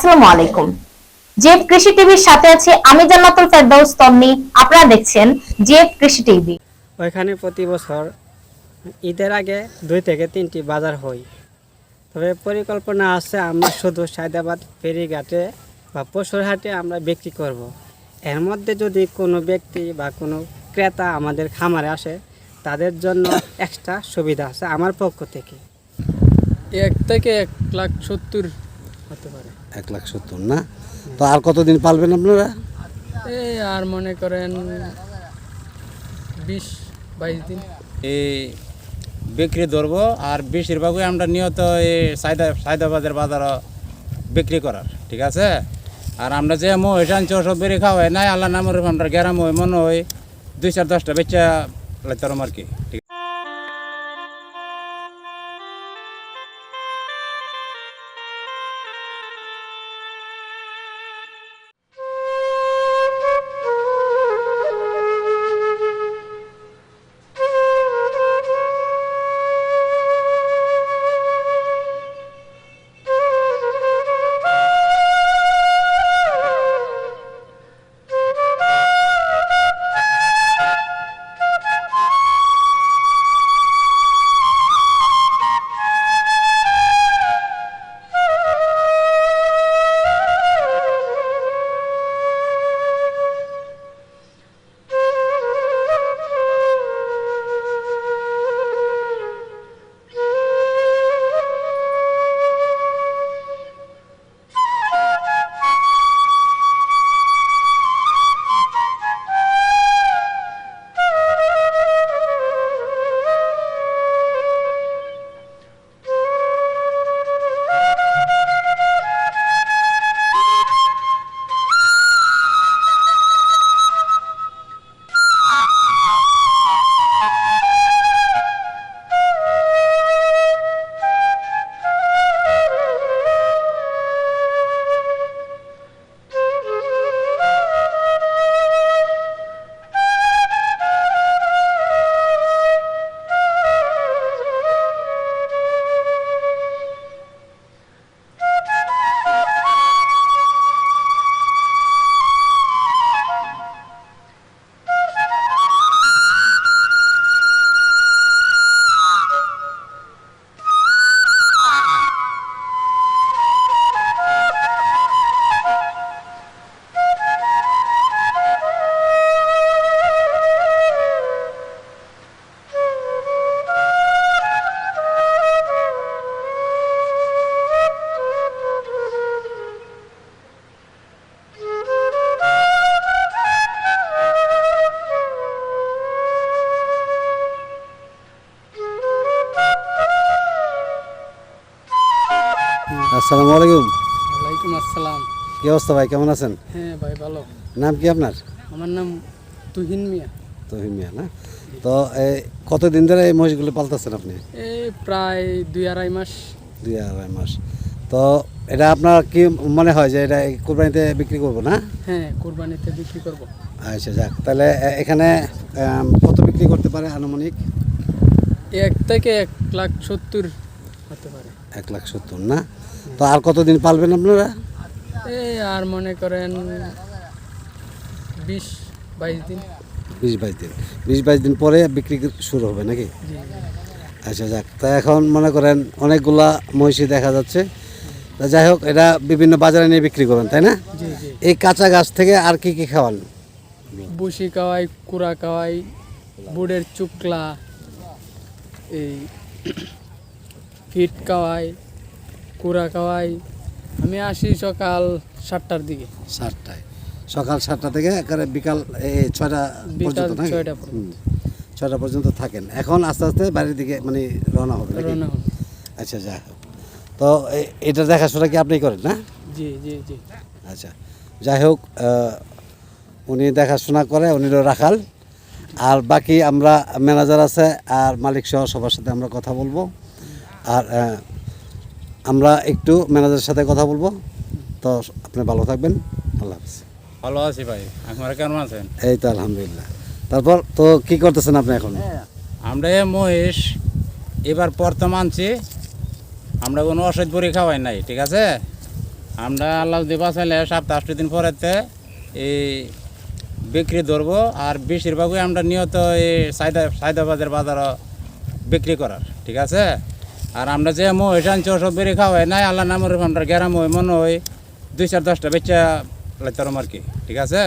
আসসালামু আলাইকুম। জেফ কৃষি টিভির সাথে আছে আমি জান্নাতুল ফেরদৌস তন্নি। আপনারা দেখছেন জেফ কৃষি টিভি। ওইখানে প্রতি বছর ঈদের আগে দুই থেকে তিনটি বাজার হয়। তবে পরিকল্পনা আছে আমরা শুধু সায়দাবাদ ফেরিঘাটে বা পশুরহাটে আমরা বিক্রি করব। এর মধ্যে যদি কোনো ব্যক্তি বা কোনো ক্রেতা আমাদের খামারে আসে তাদের জন্য এক্সট্রা সুবিধা আছে আমার পক্ষ থেকে। এক থেকে এক লাখ সত্তর এক লাখ সত্তর না? তো আর কতদিন পালবেন আপনারা? এই আর মনে করেন বিশ বাইশ দিন। এই বিক্রি ধরবো আর বেশিরভাগই আমরা নিয়ত এই সাইদা সাইদাবাদের বাজার বিক্রি করার ঠিক আছে? আর আমরা যে মহিষ আনছি ওসব বেরিয়ে খাওয়াই নাই আল্লাহ নামের আমরা গ্যারাম হই মনে হই দুই চার দশটা বেচা লাইতাম আর কি ঠিক অবস্থা ভাই কেমন আছেন? হ্যাঁ ভাই ভালো। নাম কি আপনার? আমার নাম তুহিন মিয়া। তুহিন মিয়া না? তো কতদিন ধরে এই মহিষগুলো পালতেছেন আপনি? এই প্রায় দুই আড়াই মাস। দুই আড়াই মাস। তো এটা আপনার কি মনে হয় যে এটা এই কোরবানিতে বিক্রি করব না? হ্যাঁ কোরবানিতে বিক্রি করব। আচ্ছা যাক তাহলে এখানে কত বিক্রি করতে পারে আনুমানিক? এক থেকে এক লাখ সত্তর হতে পারে। এক লাখ সত্তর না? তো আর কতদিন পালবেন আপনারা? এই আর মনে করেন বিশ বাইশ দিন। বিশ বাইশ দিন। বিশ বাইশ দিন পরে বিক্রি শুরু হবে নাকি? আচ্ছা যাক। তা এখন মনে করেন অনেকগুলা মহিষী দেখা যাচ্ছে। তা যাই হোক এটা বিভিন্ন বাজারে নিয়ে বিক্রি করেন তাই না? এই কাঁচা গাছ থেকে আর কি কি খাওয়ান? বসি কাওয়াই কুড়া কাওয়াই বুড়ের চুকলা এই ফিট কাওয়াই কুড়া কাওয়াই আমি আসি সকাল সাতটার দিকে। সাতটায়। সকাল সাতটা থেকে একেবারে বিকাল এই ছয়টা পর্যন্ত নাকি? ছয়টা পর্যন্ত। ছয়টা পর্যন্ত থাকেন। এখন আস্তে আস্তে বাড়ির দিকে মানে রওনা হবে রওনা হন আচ্ছা যাই হোক। তো এটা দেখাশোনা কি আপনি করেন না? জি জি জি। আচ্ছা যাই হোক উনি দেখাশোনা করে উনি রাখাল। আর বাকি আমরা ম্যানেজার আছে আর মালিক সহ সবার সাথে আমরা কথা বলব। আর আমরা একটু ম্যানেজারের সাথে কথা বলব। তো আপনি ভালো থাকবেন। আল্লাহ হাফিজ। ভালো আছি ভাই। আপনারা কেমন আছেন? এই তো আলহামদুলিল্লাহ। তারপর তো কি করতেছেন আপনি এখন? আমরা এ মহিষ এবার প্রথম আনছি আমরা কোনো ওষুধ বড়ি খাওয়াই নাই ঠিক আছে? আমরা আল্লাহ যদি বাঁচাইলে সপ্তাহ আষ্ট দিন পরেতে এই বিক্রি ধরবো আর বেশিরভাগই আমরা নিয়ত এই সাইদা সাইদাবাদের বাজারও বিক্রি করার ঠিক আছে? আর আমরা যে মো মহিষ আনছি ওসব বেরিয়ে খাওয়াই নাই আল্লাহ নামের আমরা গ্যারাম হই মনে হয় দুই চার দশটা বেচা লাইতারম আর কি ঠিক আছে?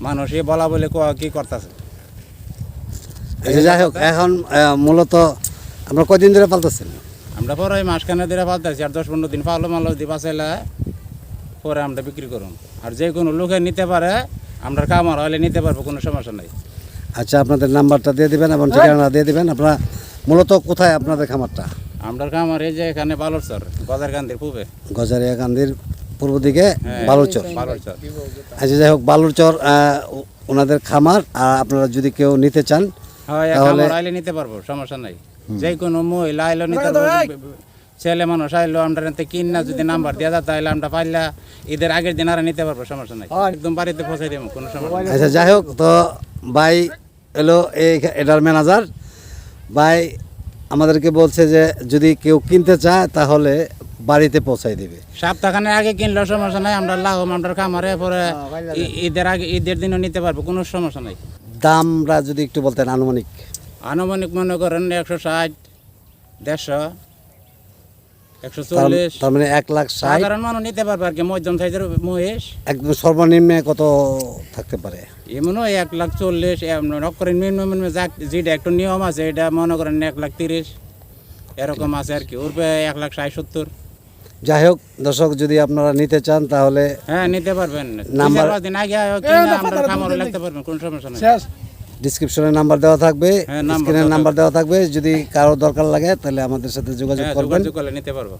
মানুষই বলা বলে ক- কি করতেছে? আচ্ছা যাই হোক এখন মূলত আমরা কদিন ধরে পালতেছেন? আমরা পরে ওই মাসখানে দিলে পাল্টাইছি আর দশ পনেরো দিন পালো মালো দিয়ে বাঁচাইলে পরে আমরা বিক্রি করুন আর যে কোনো লোকে নিতে পারে আমরা কামার হলে নিতে পারব কোনো সমস্যা নেই। আচ্ছা আপনাদের নাম্বারটা দিয়ে দিবেন এবং ঠিকানা দিয়ে দিবেন। আপনারা মূলত কোথায় আপনাদের খামারটা? আমরা কামার এই যে এখানে বালুরচর গজার গান্ধীর পূবে। গজারিয়া গান্ধীর পূর্ব দিকে হ্যাঁ, বালুচর বালুরচর। আচ্ছা যাই হোক বালুরচর আহ, ওনাদের খামার আর আপনারা যদি কেউ নিতে চান হয় তাহলে- আইলে নিতে পারব সমস্যা নাই। যে কোনো মহিলা আইলেও নিতে পারব। ছেলে মানুষ আইলো আমরা এতে কিনা যদি নাম্বার দেওয়া যায় তাহলে আমরা পাইলা ঈদের আগের দিন আর নিতে পারব সমস্যা নাই। একদম বাড়িতে পৌঁছাই দেবো কোনো সমস্যা নেই। আচ্ছা যাই হোক তো ভাই এলো এই এটার ম্যানেজার। ভাই আমাদেরকে বলছে যে যদি কেউ কিনতে চায় তাহলে বাড়িতে পৌঁছাই দিবে। সপ্তাহখানের আগে কিনলেও সমস্যা নাই আমরা লাগো আমরা খামারে পরে ঈদের আগে ঈদের দিনও নিতে পারব কোনো সমস্যা নাই। দামরা যদি একটু বলতেন আনুমানিক। আনুমানিক মনে করেন একশো ষাট দেড়শো। তার মানে এক লাখ সাধারণ মানুষ নিতে পারবে আর কি মধ্যম সাইজের মহিষ। একদম সর্বনিম্নে কত থাকতে পারে? এমন এক লাখ চল্লিশ করেন মিনিমাম যেটা একটু নিয়ম আছে এটা মনে করেন এক লাখ তিরিশ। এরকম আছে। আর কি এক লাখ ষাট সত্তর। যাই হোক দর্শক যদি আপনারা নিতে চান তাহলে হ্যাঁ নিতে পারবেন। নাম্বার- দিন? আগে আমরা খামারও লাগতে পারবেন কোনো সমস্যা নেই। ডিসক্রিপশনে নাম্বার দেওয়া থাকবে হ্যাঁ, নাম্বার স্ক্রিনের দেওয়া নাম্বার দেওয়া থাকবে যদি কারও দরকার লাগে তাহলে আমাদের সাথে যোগাযোগ হ্যাঁ করবেন। নিতে পারব।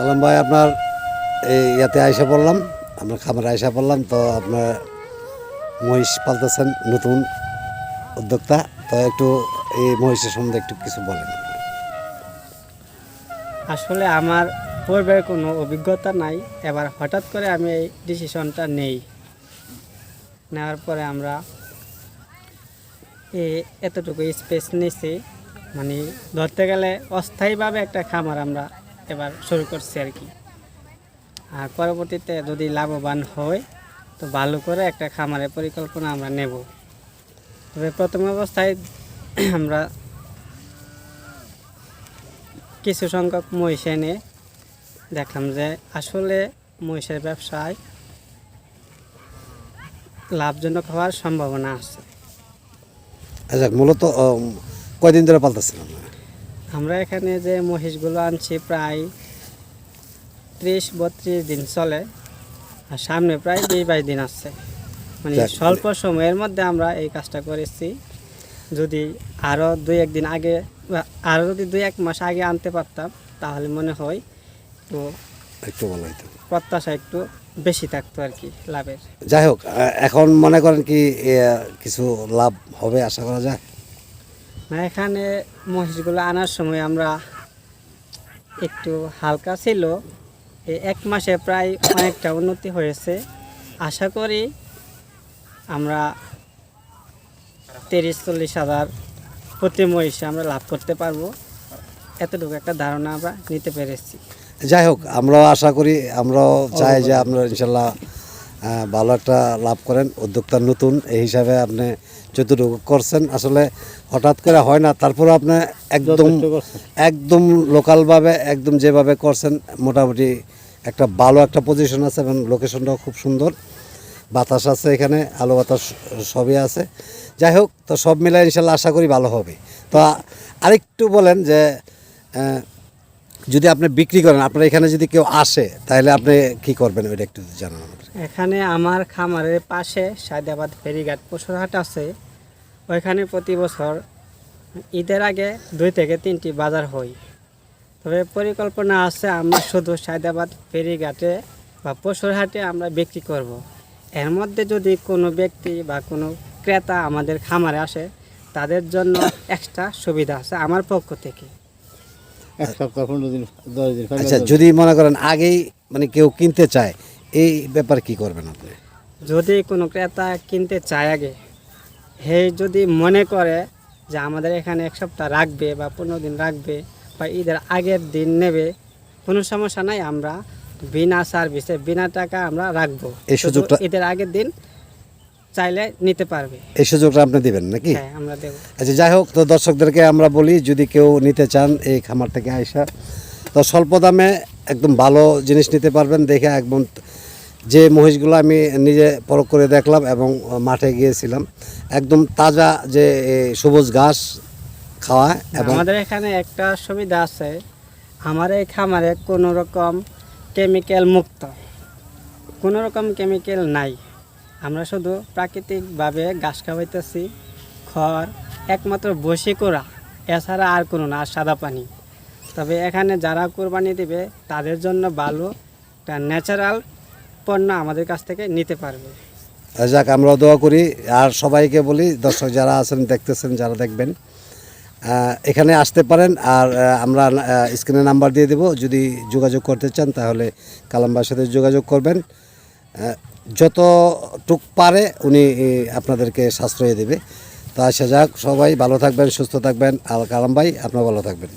কালাম ভাই, আপনার এই ইয়াতে আয়সা পড়লাম আমরা খামারে আয়সা পড়লাম, তো আপনার মহিষ পালতেছেন নতুন উদ্যোক্তা, তো একটু এই মহিষের সম্বন্ধে একটু কিছু বলেন। আসলে আমার পূর্বে কোনো অভিজ্ঞতা নাই, এবার হঠাৎ করে আমি এই ডিসিশনটা নেই। নেওয়ার পরে আমরা এই এতটুকু স্পেস নিয়েছি মানে ধরতে গেলে অস্থায়ীভাবে একটা খামার আমরা এবার শুরু করছি আর কি। আর পরবর্তীতে যদি লাভবান হয় তো ভালো করে একটা খামারের পরিকল্পনা আমরা নেব। তবে প্রথম অবস্থায় আমরা কিছু সংখ্যক মহিষ এনে দেখলাম যে আসলে মহিষের ব্যবসায় লাভজনক হওয়ার সম্ভাবনা আছে। আচ্ছা মূলত কয়দিন ধরে আপনারা আমরা এখানে যে মহিষগুলো আনছি প্রায় ত্রিশ বত্রিশ দিন চলে আর সামনে প্রায় বিশ বাইশ দিন আসছে। মানে স্বল্প সময়ের মধ্যে আমরা এই কাজটা করেছি। যদি আরও দুই একদিন আগে আরও যদি দুই এক মাস আগে আনতে পারতাম তাহলে মনে হয় তো একটু ভালো হইতো। প্রত্যাশা একটু বেশি থাকতো আর কি লাভের। যাই হোক এখন মনে করেন কি কিছু লাভ হবে আশা করা যায়? এখানে মহিষগুলো আনার সময় আমরা একটু হালকা ছিল। এক মাসে প্রায় অনেকটা উন্নতি হয়েছে। আশা করি আমরা তিরিশ, চল্লিশ হাজার প্রতি মহিষে আমরা লাভ করতে পারব। এতটুকু একটা ধারণা আমরা নিতে পেরেছি। যাই হোক, আমরাও আশা করি, আমরাও চাই যে আপনারা ইনশাল্লাহ ভালো একটা লাভ করেন। উদ্যোক্তা নতুন এই হিসাবে আপনি যতটুকু করছেন আসলে হঠাৎ করে হয় না। তারপরে আপনি একদম একদম লোকালভাবে একদম যেভাবে করছেন মোটামুটি একটা ভালো একটা পজিশন আছে এবং লোকেশনটাও খুব সুন্দর। বাতাস আছে এখানে আলো বাতাস সবই আছে। যাই হোক তো সব মিলাই ইনশাল্লাহ আশা করি ভালো হবে। তো আরেকটু বলেন যে যদি আপনি বিক্রি করেন আপনার এখানে যদি কেউ আসে তাহলে আপনি কি করবেন? ওইটা একটু জানান এখানে আমার খামারের পাশে সায়দাবাদ ফেরিঘাট পশুরহাট আছে। ওইখানে প্রতি বছর ঈদের আগে দুই থেকে তিনটি বাজার হয়। তবে পরিকল্পনা আছে আমরা শুধু সায়দাবাদ ফেরিঘাটে বা পশুরহাটে আমরা বিক্রি করব। এর মধ্যে যদি কোনো ব্যক্তি বা কোনো ক্রেতা আমাদের খামারে আসে তাদের জন্য এক্সট্রা সুবিধা আছে আমার পক্ষ থেকে। এক সপ্তাহ পনেরো দিন দশ দিন আচ্ছা যদি মনে করেন আগেই মানে কেউ কিনতে চায় এই ব্যাপার কি করবেন আপনি? যদি কোনো ক্রেতা কিনতে চায় আগে হে যদি মনে করে যে আমাদের এখানে এক সপ্তাহ রাখবে বা পনেরো দিন রাখবে বা ঈদের আগের দিন নেবে কোনো সমস্যা নাই আমরা বিনা সার্ভিসে বিনা টাকা আমরা রাখব। এই সুযোগটা- ঈদের আগের দিন চাইলে নিতে পারবে। এই সুযোগটা আপনি দিবেন নাকি? হ্যাঁ আমরা দেবো। আচ্ছা যাই হোক তো দর্শকদেরকে আমরা বলি যদি কেউ নিতে চান এই খামার থেকে আইসা তো স্বল্প দামে একদম ভালো জিনিস নিতে পারবেন, দেখে একদম যে মহিষগুলো আমি নিজে পরখ করে দেখলাম এবং মাঠে গিয়েছিলাম, একদম তাজা যে সবুজ ঘাস খাওয়া এবং আমাদের এখানে একটা সুবিধা আছে আমার এই খামারে কোনো রকম কেমিক্যাল মুক্ত, কোনো রকম কেমিক্যাল নাই। আমরা শুধু প্রাকৃতিকভাবে ঘাস খাওয়াইতেছি, খড়, একমাত্র বসি করা এছাড়া আর কোনো না সাদা পানি। তবে এখানে যারা কোরবানি দেবে, তাদের জন্য ভালো একটা ন্যাচারাল পণ্য আমাদের কাছ থেকে নিতে পারবে। যাক, আমরা দোয়া করি। আর সবাইকে বলি, দর্শক যারা আছেন, দেখতেছেন, যারা দেখবেন এখানে আসতে পারেন। আর আমরা স্ক্রিনে নাম্বার দিয়ে দেব। যদি যোগাযোগ করতে চান, তাহলে কালাম্বার সাথে যোগাযোগ করবেন। যতটুক পারে, উনি আপনাদেরকে সাশ্রয় দেবে। তো আসা যাক, সবাই ভালো থাকবেন, সুস্থ থাকবেন। আর কালাম ভাই আপনার ভালো থাকবেন।